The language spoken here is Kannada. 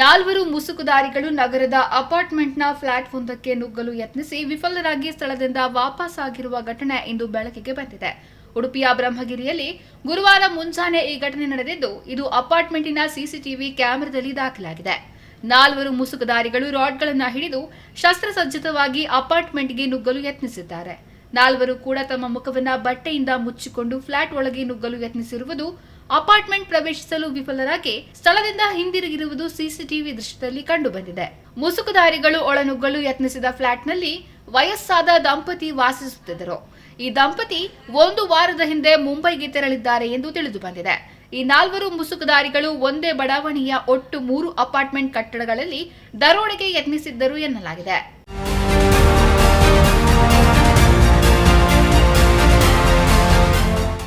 ನಾಲ್ವರು ಮುಸುಕುದಾರಿಗಳು ನಗರದ ಅಪಾರ್ಟ್ಮೆಂಟ್ನ ಫ್ಲಾಟ್ ಒಂದಕ್ಕೆ ನುಗ್ಗಲು ಯತ್ನಿಸಿ ವಿಫಲರಾಗಿ ಸ್ಥಳದಿಂದ ವಾಪಸ್ ಆಗಿರುವ ಘಟನೆ ಇಂದು ಬೆಳಕಿಗೆ ಬಂದಿದೆ. ಉಡುಪಿಯ ಬ್ರಹ್ಮಗಿರಿಯಲ್ಲಿ ಗುರುವಾರ ಮುಂಜಾನೆ ಈ ಘಟನೆ ನಡೆದಿದ್ದು, ಇದು ಅಪಾರ್ಟ್ಮೆಂಟಿನ ಸಿಸಿಟಿವಿ ಕ್ಯಾಮೆರಾದಲ್ಲಿ ದಾಖಲಾಗಿದೆ. ನಾಲ್ವರು ಮುಸುಕುದಾರಿಗಳು ರಾಡ್ಗಳನ್ನು ಹಿಡಿದು ಶಸ್ತ್ರಸಜ್ಜಿತವಾಗಿ ಅಪಾರ್ಟ್ಮೆಂಟ್ಗೆ ನುಗ್ಗಲು ಯತ್ನಿಸಿದ್ದಾರೆ. ನಾಲ್ವರು ಕೂಡ ತಮ್ಮ ಮುಖವನ್ನು ಬಟ್ಟೆಯಿಂದ ಮುಚ್ಚಿಕೊಂಡು ಫ್ಲಾಟ್ ಒಳಗೆ ನುಗ್ಗಲು ಯತ್ನಿಸಿರುವುದು ಅಪಾರ್ಟ್ಮೆಂಟ್ ಪ್ರವೇಶಿಸಲು ವಿಫಲರಾಗಿ ಸ್ಥಳದಿಂದ ಹಿಂದಿರುಗಿರುವುದು ಸಿಸಿಟಿವಿ ದೃಶ್ಯದಲ್ಲಿ ಕಂಡುಬಂದಿದೆ. ಮುಸುಕುದಾರಿಗಳು ಒಳನುಗ್ಗಲು ಯತ್ನಿಸಿದ ಫ್ಲಾಟ್ನಲ್ಲಿ ವಯಸ್ಸಾದ ದಂಪತಿ ವಾಸಿಸುತ್ತಿದ್ದರು. ಈ ದಂಪತಿ ಒಂದು ವಾರದ ಹಿಂದೆ ಮುಂಬೈಗೆ ತೆರಳಿದ್ದಾರೆ ಎಂದು ತಿಳಿದು ಬಂದಿದೆ ಈ ನಾಲ್ವರು ಮುಸುಕುದಾರಿಗಳು ಒಂದೇ ಬಡಾವಣೆಯ ಒಟ್ಟು ಮೂರು ಅಪಾರ್ಟ್ಮೆಂಟ್ ಕಟ್ಟಡಗಳಲ್ಲಿ ದರೋಡೆಗೆ ಯತ್ನಿಸಿದ್ದರು ಎನ್ನಲಾಗಿದೆ.